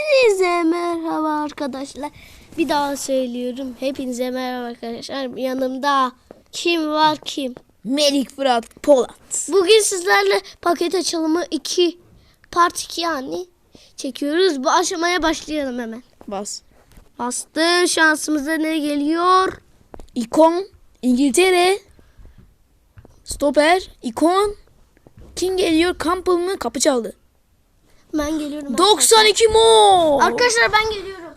Hepinize merhaba arkadaşlar. Bir daha söylüyorum. Hepinize merhaba arkadaşlar. Yanımda kim var kim? Melik Fırat Polat. Bugün sizlerle paket açılımı 2 part 2 yani çekiyoruz. Bu aşamaya başlayalım hemen. Bas. Bastım. Şansımıza ne geliyor? İkon İngiltere. Stoper. İkon. Kim geliyor? Campbell mı? Kapı çaldı. Ben geliyorum. 92 mo. Arkadaşlar ben geliyorum.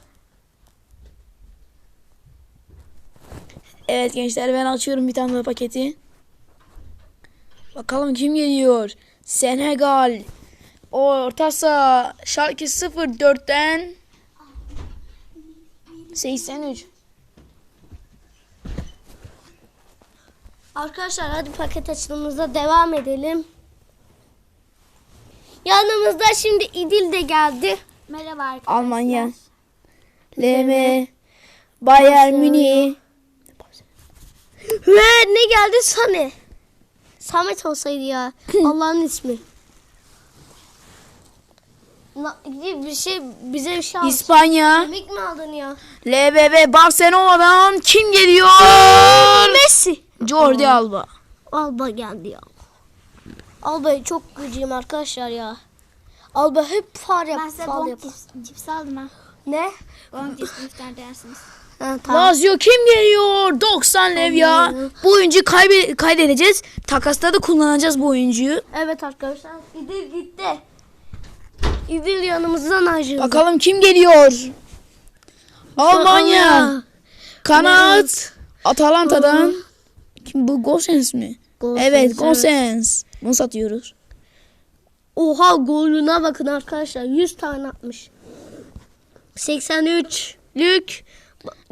Evet gençler ben açıyorum bir tane daha paketi. Bakalım kim geliyor? Senegal. Orta saha. Schalke 04'ten 83. Arkadaşlar hadi paket açılımımıza devam edelim. Yanımızda şimdi İdil de geldi. Merhaba arkadaşlar. Almanya. LM. Bayern Münih. Ve ne geldi? Sane. Samet olsaydı ya. Allah'ın ismi. Bir şey bize bir şey. İspanya. Yemek mi aldın ya? LBB Barcelona'dan kim geliyor? Messi. Jordi Alba. Alba geldi ya. Alba'ya çok gıcığım arkadaşlar ya. Alba hep far yap, Ben size fal cips, cips aldım ha. Ne? Bonk cips iftar dersiniz. Ha, tamam. Lazio kim geliyor? 90 Levya. Bu oyuncuyu kaybe- kaydedeceğiz. Takasta da kullanacağız bu oyuncuyu. Evet arkadaşlar. İdil gitti. İdil yanımızdan ayrıldı. Bakalım kim geliyor? Almanya. Kanat. Atalanta'dan. Kim bu? Gosens mi? Gosens, evet evet. Bunu satıyoruz. Oha golüne bakın arkadaşlar. 100 tane atmış. 83 lük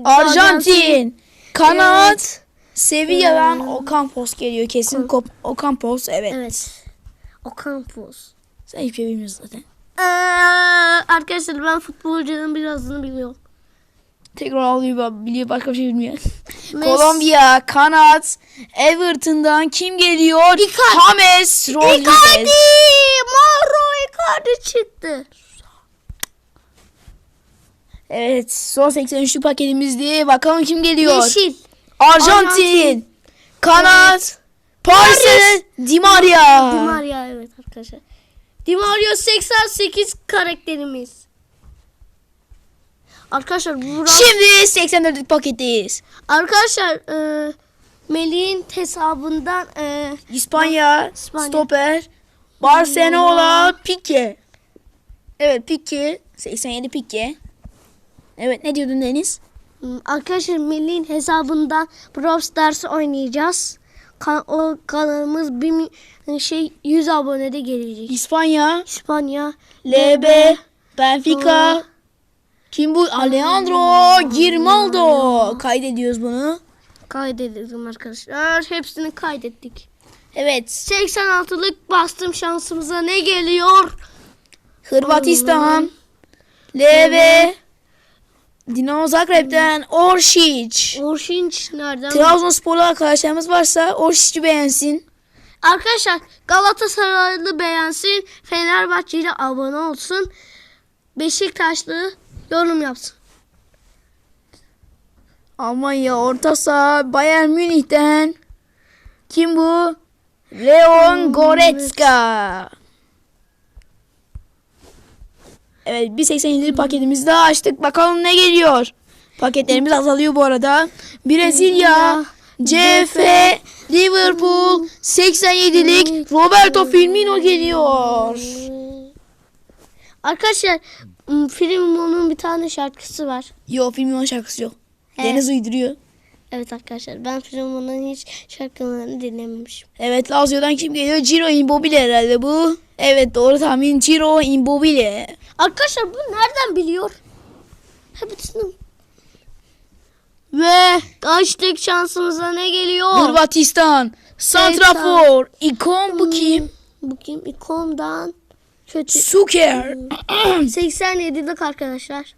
Arjantin. Kanat. Sevilla'dan Ocampos geliyor kesin. Kop- Ocampos evet. Evet. Ocampos. Sen hiçbir şey bilmiyorsun zaten. Ee, arkadaşlar ben futbolcunun birazını biliyorum. Tekrar alıyor biliyor başka bir şey bilmiyor. Kolombiya, Kanat, Everton'dan kim geliyor? Icardi. James Rodriguez. Icardi! Mauro Icardi çıktı. Evet son 83'lük paketimizdi. Bakalım kim geliyor? Yeşil. Arjantin. Arjantin. Kanat. Paris. Di Maria. Di Maria evet arkadaşlar. Di Maria 88 karakterimiz. Arkadaşlar bu Şimdi 84'lük paketteyiz. Arkadaşlar e, Melih'in hesabından e, İspanya, İspanya. stoper, Barcelona, Pique. Evet Pique, 87 Pique. Evet ne diyordun Deniz? m, arkadaşlar Melih'in hesabından Brawl Stars oynayacağız. Kan- o kanalımız bir mi- şey 100 abonede gelecek. İspanya, İspanya, LB, Benfica. Kim bu? Alejandro Girmaldo. Kaydediyoruz bunu. kaydedelim arkadaşlar. Hepsini kaydettik. Evet. 86'lık bastım şansımıza ne geliyor? Hırvatistan, LB, Dinamo Zagreb'den Oršić. Orşinç nereden? Trabzonsporlu arkadaşlarımız varsa Oršić'i beğensin. Arkadaşlar Galatasaraylı beğensin. Fenerbahçeli abone olsun. Beşiktaşlı yorum yapsın. Almanya orta saha Bayern Münih'ten kim bu? Leon Goretzka. Evet 1.87 paketimizi daha açtık. Bakalım ne geliyor. Paketlerimiz azalıyor bu arada. Brezilya, CF, Liverpool, 87'lik Roberto Firmino geliyor. Arkadaşlar m, Firmino'nun bir tane şarkısı var. Yok Firmino şarkısı yok. He. Deniz uyduruyor. Evet arkadaşlar ben Firmino'nun hiç şarkılarını dinlememişim. Evet Lazio'dan kim geliyor? Ciro Immobile herhalde bu. Evet doğru tahmin Ciro Immobile. Arkadaşlar bu nereden biliyor? Hepsini. Ve açtık şansımıza ne geliyor? Hırvatistan. Santrafor. İkon bu kim? Bu kim? İkon'dan kötü. Suker. 87'lik arkadaşlar.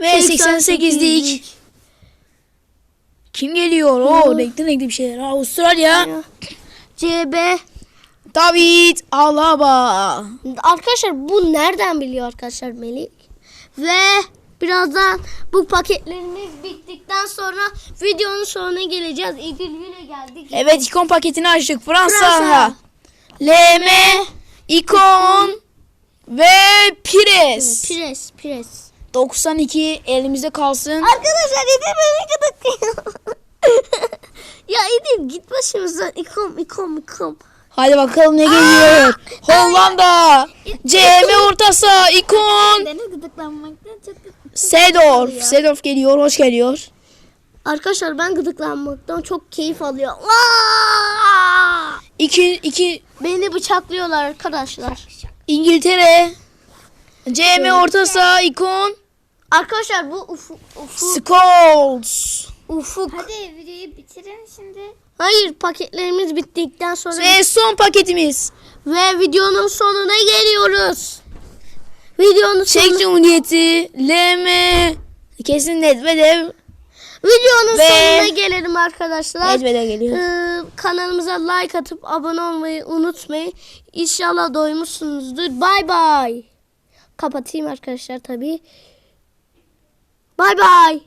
Ve 88'lik. Kim geliyor? O renkli renkli bir şeyler. Avustralya. CB David Alaba. Arkadaşlar bu nereden biliyor arkadaşlar Melih? Ve birazdan bu paketlerimiz bittikten sonra videonun sonuna geleceğiz. İdil yine geldik. Evet ikon paketini açtık. Fransa. Fransa. LM, ikon ve Pires. Pires, pires. 92 elimizde kalsın. Arkadaşlar İdil beni gıdıklıyor. ya İdil git başımızdan. İkom, ikom, ikom. Hadi bakalım ne geliyor. Hollanda. CM orta saha ikon. Deniz gıdıklanmaktan çok Sedorf. Sedorf geliyor. Hoş geliyor. Arkadaşlar ben gıdıklanmaktan çok keyif alıyorum. Aa! İki, iki Beni bıçaklıyorlar arkadaşlar. İngiltere. CM orta saha ikon. Arkadaşlar bu ufuk, ufuk, Scholes. ufuk. Hadi videoyu bitirin şimdi. Hayır paketlerimiz bittikten sonra Ve son paketimiz. ve videonun sonuna geliyoruz. Videonun Çek sonu, Cumhuriyeti. LM. Kesin Nedvedev. Videonun Ve- sonuna gelelim arkadaşlar. Nedvedev geliyor. Ee, kanalımıza like atıp abone olmayı unutmayın. İnşallah doymuşsunuzdur. Bay bay. Kapatayım arkadaşlar tabii. Bay bay.